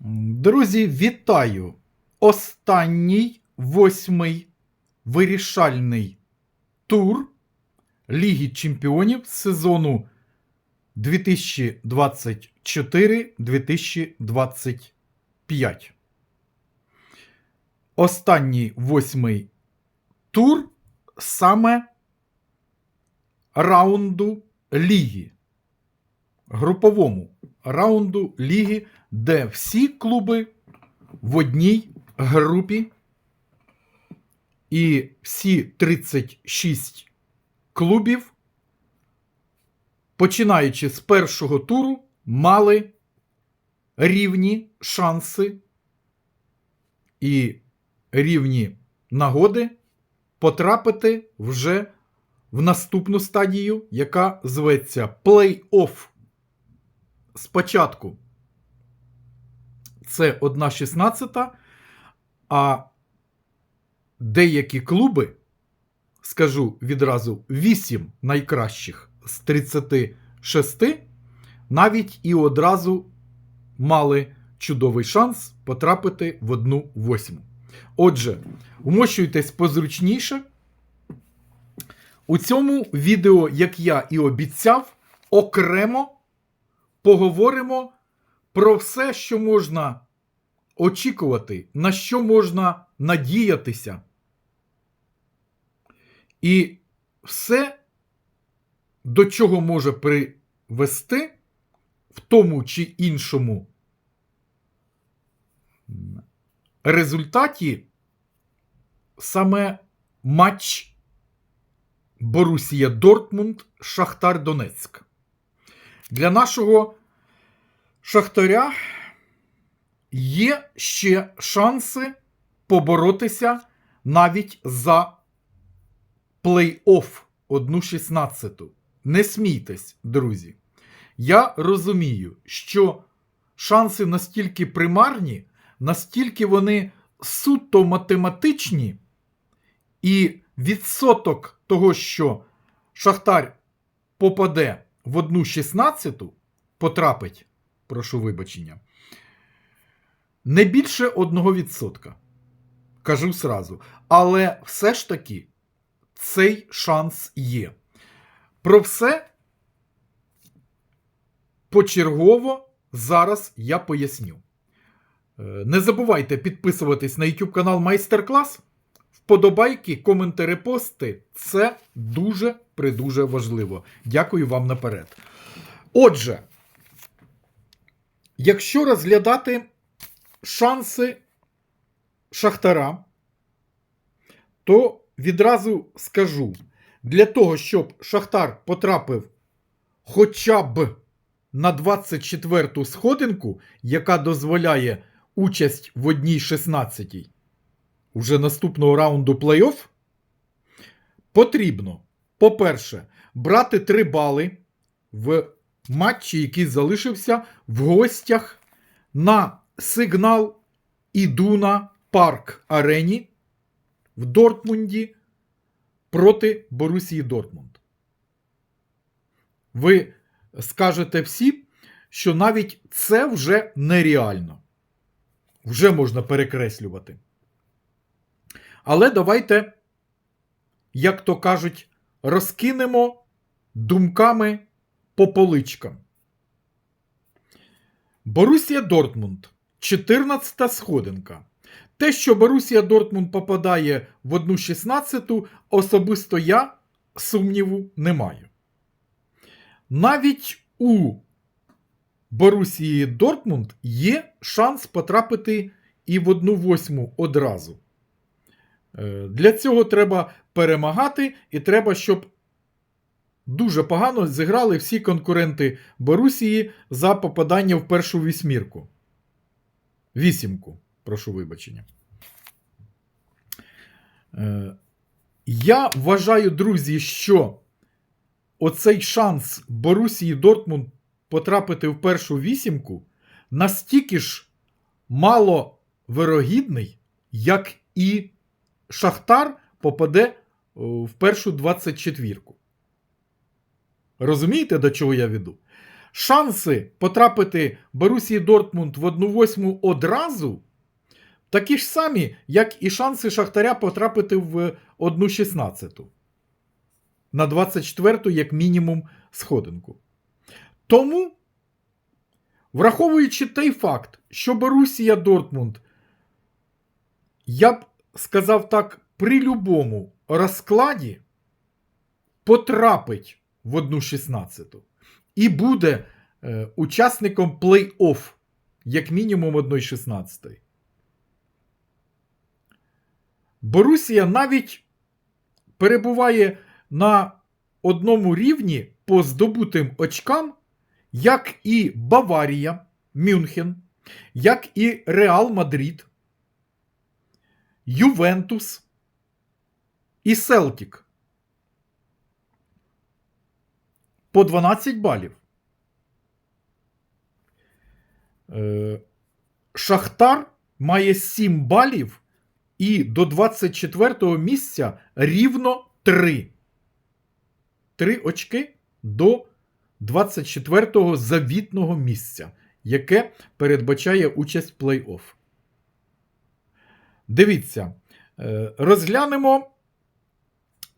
Друзі, вітаю! Останній восьмий вирішальний тур Ліги Чемпіонів сезону 2024-2025. Останній восьмий тур саме раунду Ліги. Груповому раунду Ліги, де всі клуби в одній групі і всі 36 клубів, починаючи з першого туру, мали рівні шанси і рівні нагоди потрапити вже в наступну стадію, яка зветься плей-офф. Спочатку це 1,16, а деякі клуби, скажу відразу, 8 найкращих з 36, навіть і одразу мали чудовий шанс потрапити в одну восьму. Отже, вмощуйтесь позручніше. У цьому відео, як я і обіцяв, окремо поговоримо про все, що можна очікувати, на що можна надіятися. І все, до чого може привести в тому чи іншому результаті саме матч Борусія Дортмунд Шахтар Донецьк. Для нашого Шахтаря є ще шанси поборотися навіть за плей-офф 1-16. Не смійтесь, друзі. Я розумію, що шанси настільки примарні, настільки вони суто математичні, і відсоток того, що Шахтар попаде в 1-16, потрапить, прошу вибачення, не більше 1%. Кажу сразу. Але все ж таки цей шанс є. Про все почергово зараз я поясню. Е, Не забувайте підписуватись на YouTube канал Майстер-клас. Вподобайки, коменти, пости це дуже придуже важливо. Дякую вам наперед. Отже, якщо розглядати шанси Шахтара, то відразу скажу: для того, щоб Шахтар потрапив хоча б на 24-ту сходинку, яка дозволяє участь в одній 16-й, уже наступного раунду плей-офф, потрібно, по-перше, брати 3 бали в матчі, який залишився в гостях на сигнал Ідуна Парк Арені в Дортмунді проти Борусії Дортмунд. Ви скажете всі, що навіть це вже нереально. Вже можна перекреслювати. Але давайте, як то кажуть, розкинемо думками по поличкам. Борусія Дортмунд. 14 сходинка. Те, що Борусія Дортмунд попадає в 1-16, особисто я сумніву не маю. Навіть у Борусії Дортмунд є шанс потрапити і в 1-8 одразу. Е, Для цього треба перемагати, і треба, щоб дуже погано зіграли всі конкуренти Борусії за попадання в першу вісьмірку. Вісімку, прошу вибачення. Е, Я вважаю, друзі, що оцей шанс Борусії Дортмунд потрапити в першу вісімку настільки ж мало вирогідний, як і Шахтар попаде в першу 24-ку. Розумієте, до чого я веду? шанси потрапити Борусії Дортмунд в 1-8 одразу такі ж самі, як і шанси Шахтаря потрапити в 1-16. На 24-ту, як мінімум, сходинку. Тому, враховуючи той факт, що Борусія Дортмунд, я б сказав так, при любому розкладі потрапить в 1-16 і буде е, учасником плей-офф, як мінімум 1-16. Борусія навіть перебуває на одному рівні по здобутим очкам, як і Баварія, Мюнхен, як і Реал Мадрид, Ювентус і Селтік. По 12 балів. Е, Шахтар має 7 балів і до 24 місця рівно 3. 3 очки до 24-го завітного місця, яке передбачає участь в плей-офф. Дивіться, е, розглянемо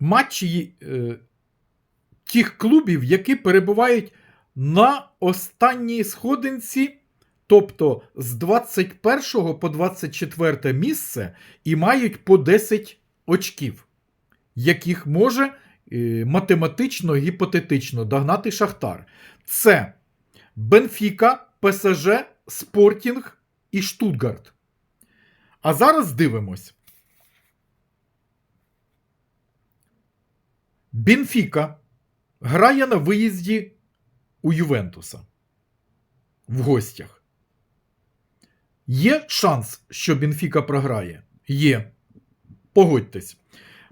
матчі е, тих клубів, які перебувають на останній сходинці, тобто з 21 по 24 місце, і мають по 10 очків, яких може е, математично, гіпотетично догнати Шахтар. Це Бенфіка, ПСЖ, Спортінг і Штутгарт. А зараз дивимось. Бенфіка грає на виїзді у Ювентуса в гостях. Є шанс, що Бенфіка програє? Є. Погодьтесь.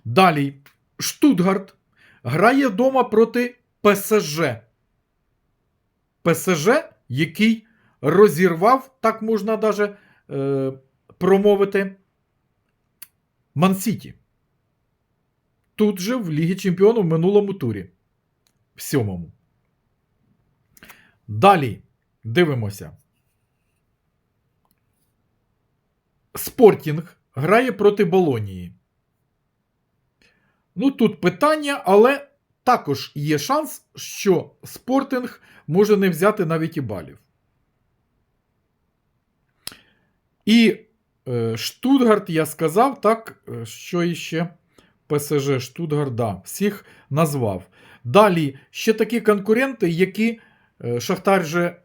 Далі. Штутгарт грає вдома проти ПСЖ. ПСЖ, який розірвав, так можна навіть е, промовити, Мансіті. Тут же в Лігі Чемпіонів в минулому турі. Сьомому. Далі дивимося. Спортінг грає проти Болонії. Ну, тут питання, але також є шанс, що Спортинг може не взяти навіть і балів. І е, Штутгарт, я сказав, так, е, що іще ПСЖ, Штутгарт, да, всіх назвав. Далі ще такі конкуренти, які е, Шахтар же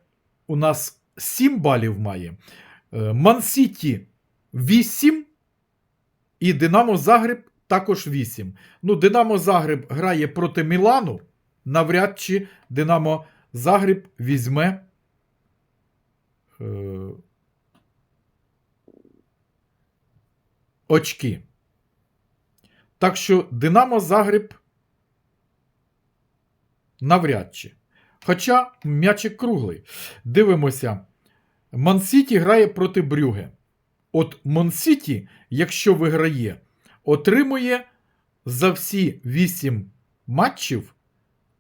у нас 7 балів має. Е, Мансіті 8 і Динамо Загреб також 8. Ну, Динамо Загреб грає проти Мілану. Навряд чи Динамо Загреб візьме. Е, очки. Так що Динамо Загреб навряд чи. Хоча м'ячик круглий. Дивимося. Мансіті грає проти Брюге. От Монсіті, якщо виграє, отримує за всі 8 матчів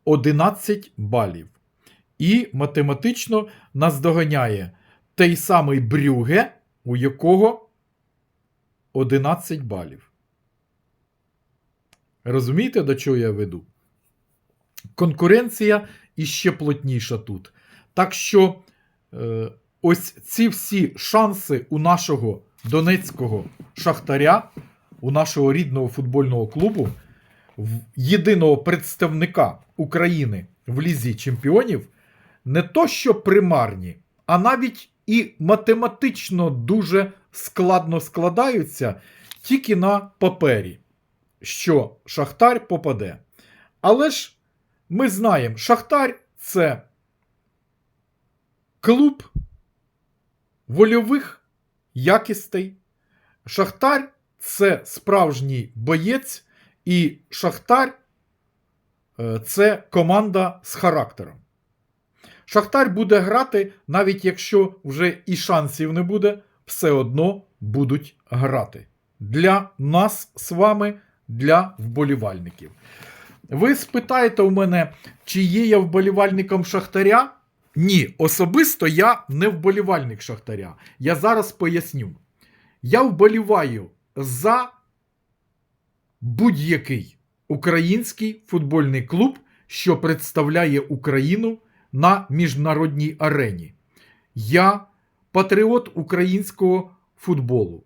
11 балів. І математично наздоганяє той самий Брюге, у якого 11 балів. Розумієте, до чого я веду? Конкуренція іще плотніша тут. Так що е, ось ці всі шанси у нашого донецького шахтаря, у нашого рідного футбольного клубу, в єдиного представника України в Лізі Чемпіонів, не то що примарні, а навіть і математично дуже складно складаються тільки на папері, що Шахтар попаде. Але ж ми знаємо, Шахтар це клуб вольових якістей. Шахтар це справжній боєць, і Шахтар е, це команда з характером. Шахтар буде грати, навіть якщо вже і шансів не буде, все одно будуть грати. Для нас з вами, для вболівальників. Ви спитаєте у мене, чи є я вболівальником Шахтаря? Ні, особисто я не вболівальник Шахтаря. Я зараз поясню. Я вболіваю за будь-який український футбольний клуб, що представляє Україну на міжнародній арені. Я патріот українського футболу.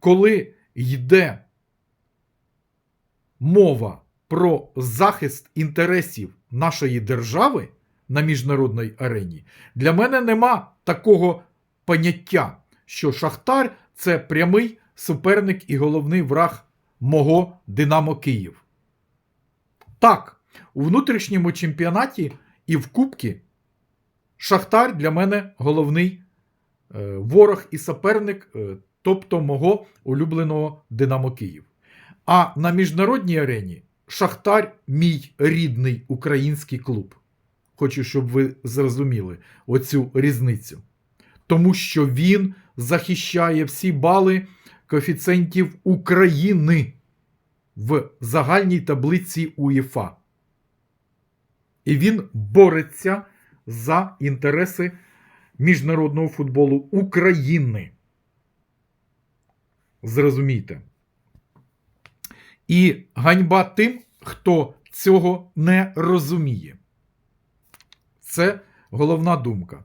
Коли йде мова про захист інтересів нашої держави на міжнародній арені, для мене нема такого поняття, що Шахтар це прямий суперник і головний враг мого Динамо Київ. Так, у внутрішньому чемпіонаті і в Кубці Шахтар для мене головний е, ворог і суперник, е, тобто мого улюбленого Динамо Київ. А на міжнародній арені Шахтар мій рідний український клуб. Хочу, щоб ви зрозуміли оцю різницю. Тому що він захищає всі бали коефіцієнтів України в загальній таблиці УЄФА. І він бореться за інтереси міжнародного футболу України. Зрозумійте. І ганьба тим, хто цього не розуміє. Це головна думка.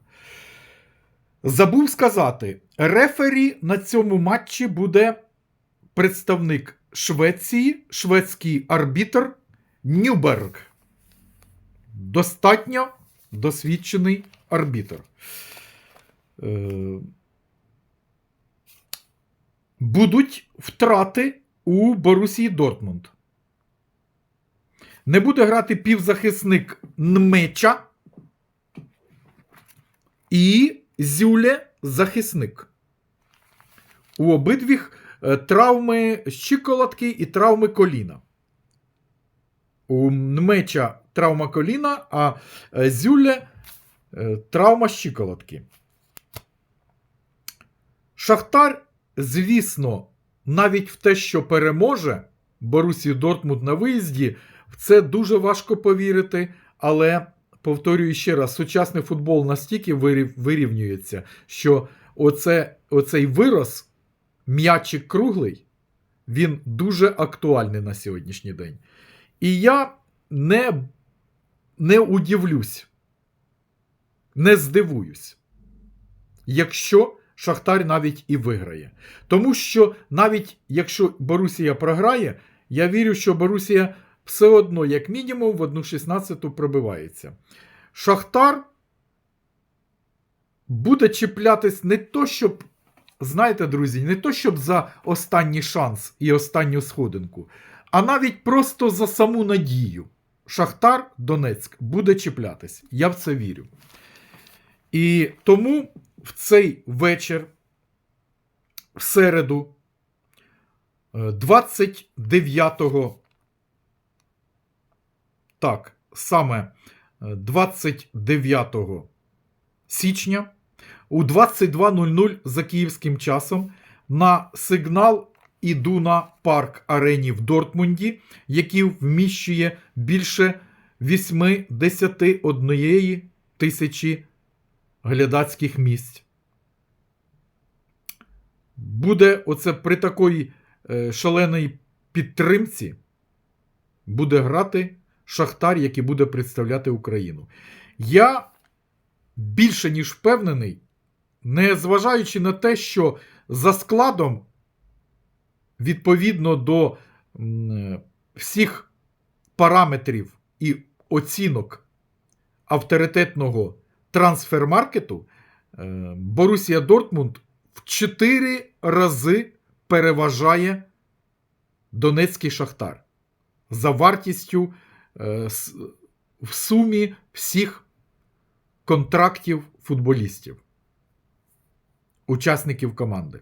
Забув сказати, рефері на цьому матчі буде представник Швеції, шведський арбітр Нюберг. Достатньо досвідчений арбітр. Е, Будуть втрати у Борусії Дортмунд. Не буде грати півзахисник Нмеча і Зюле захисник. У обидвіх е, травми щиколотки і травми коліна. У Нмеча травма коліна, а е, Зюле е, травма щиколотки. Шахтар, звісно, навіть в те, що переможе Борусію Дортмунд на виїзді, в це дуже важко повірити, але повторюю ще раз, сучасний футбол настільки вирівнюється, що оце, оцей вираз, м'ячик круглий, він дуже актуальний на сьогоднішній день. І я не, не удивлюсь, не здивуюсь, якщо Шахтар навіть і виграє. Тому що навіть якщо Борусія програє, я вірю, що Борусія все одно, як мінімум, в 1-16 пробивається. Шахтар буде чіплятись не то, щоб, знаєте, друзі, не то, щоб за останній шанс і останню сходинку, а навіть просто за саму надію. Шахтар Донецьк буде чіплятись. Я в це вірю. І тому в цей вечір, в середу, е, 29 так, саме е, 29 січня у 22.00 за київським часом на сигнал іду на парк арені в Дортмунді, який вміщує більше 81 тисячі глядацьких місць. Буде оце при такій е, шаленій підтримці буде грати Шахтар, який буде представляти Україну. Я більше ніж впевнений, не зважаючи на те, що за складом, відповідно до всіх параметрів і оцінок авторитетного трансфермаркету, е, Борусія Дортмунд в 4 рази переважає Донецький Шахтар за вартістю е, в сумі всіх контрактів футболістів, учасників команди.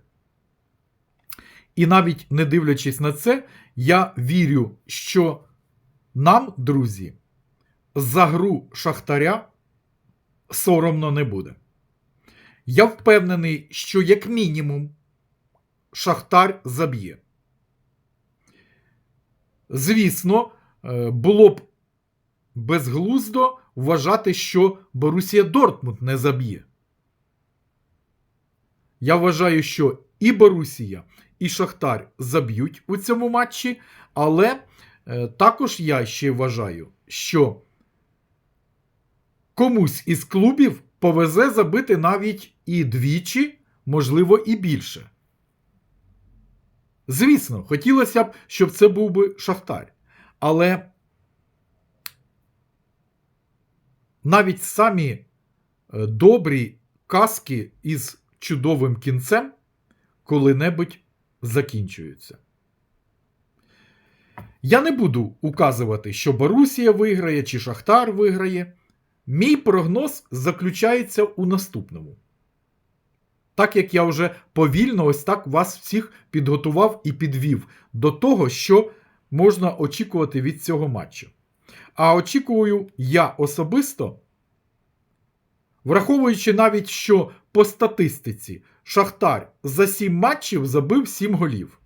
І навіть не дивлячись на це, я вірю, що нам, друзі, за гру Шахтаря соромно не буде. Я впевнений, що як мінімум Шахтар заб'є. Звісно, е, було б безглуздо вважати, що Борусія Дортмунд не заб'є. Я вважаю, що і Борусія, і Шахтар заб'ють у цьому матчі, але е, також я ще вважаю, що комусь із клубів повезе забити навіть і двічі, можливо, і більше. Звісно, хотілося б, щоб це був би Шахтар. Але навіть самі е, добрі казки із чудовим кінцем коли-небудь закінчуються. Я не буду указувати, що Борусія виграє чи Шахтар виграє. Мій прогноз заключається у наступному. Так як я вже повільно ось так вас всіх підготував і підвів до того, що можна очікувати від цього матчу. А очікую я особисто, враховуючи навіть, що по статистиці Шахтар за 7 матчів забив 7 голів.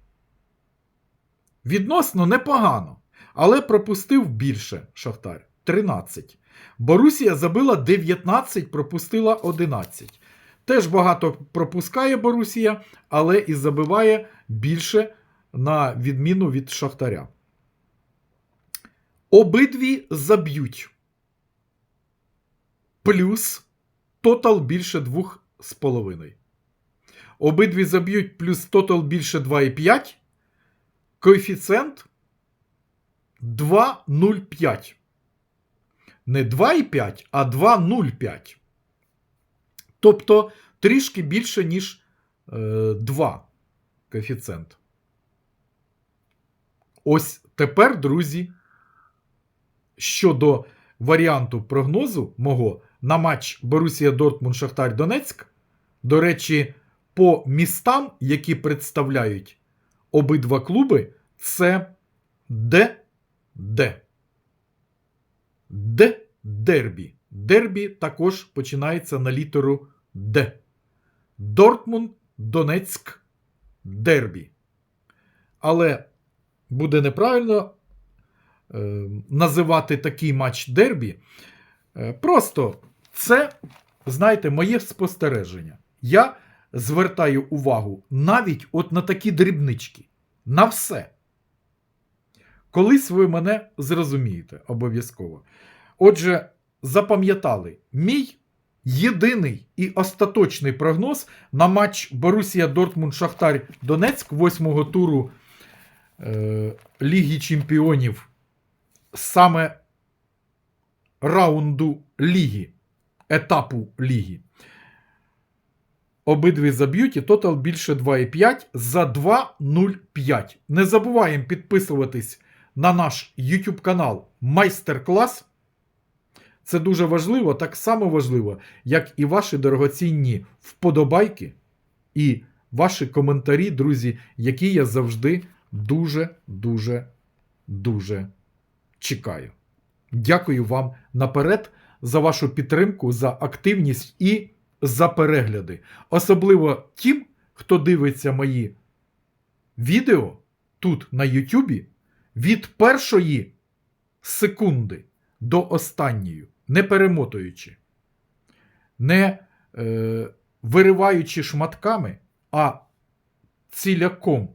Відносно непогано, але пропустив більше Шахтар 13. Борусія забила 19, пропустила 11. Теж багато пропускає Борусія, але і забиває більше на відміну від Шахтаря. Обидві заб'ють. Плюс тотал більше 2,5. Обидві заб'ють плюс тотал більше 2,5. Коефіцієнт 2,05. Не 2,5, а 2,05. Тобто трішки більше, ніж е, 2 коефіцієнт. Ось тепер, друзі, щодо варіанту прогнозу мого на матч Борусія Дортмунд Шахтар Донецьк, до речі, по містам, які представляють обидва клуби, це Д. Д. Д. Дербі. Дербі також починається на літеру Д. Дортмунд, Донецьк, Дербі. Але буде неправильно е, називати такий матч Дербі. Е, просто це, знаєте, моє спостереження. Я звертаю увагу навіть от на такі дрібнички. На все. Колись ви мене зрозумієте обов'язково. Отже, запам'ятали, мій єдиний і остаточний прогноз на матч Борусія Дортмунд Шахтар Донецьк 8-го туру е, Ліги Чемпіонів саме раунду Ліги, етапу Ліги. Обидві заб'ють і тотал більше 2,5 за 2,05. Не забуваємо підписуватись на наш YouTube канал Майстер-клас. Це дуже важливо, так само важливо, як і ваші дорогоцінні вподобайки і ваші коментарі, друзі, які я завжди дуже-дуже дуже чекаю. Дякую вам наперед за вашу підтримку, за активність і за перегляди. Особливо тим, хто дивиться мої відео тут на Ютубі від першої секунди до останньої, не перемотуючи, не е, вириваючи шматками, а ціляком,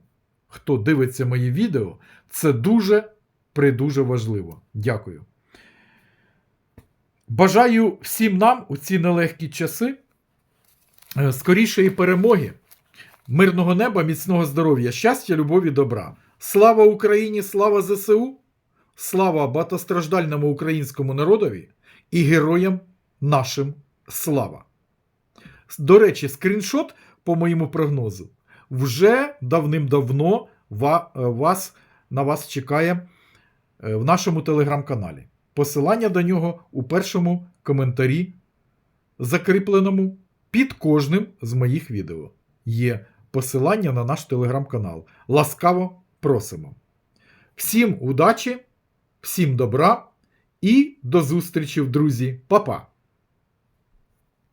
хто дивиться мої відео, це дуже придуже важливо. Дякую. Бажаю всім нам у ці нелегкі часи е, скорішої перемоги, мирного неба, міцного здоров'я, щастя, любові, добра. Слава Україні, слава ЗСУ, слава багатостраждальному українському народові і героям нашим слава. До речі, скріншот по моєму прогнозу вже давним-давно е, вас, на вас чекає е, в нашому телеграм-каналі. Посилання до нього у першому коментарі, закріпленому під кожним з моїх відео. Є посилання на наш телеграм-канал. Ласкаво просимо. Всім удачі, всім добра і до зустрічі, друзі. Па-па!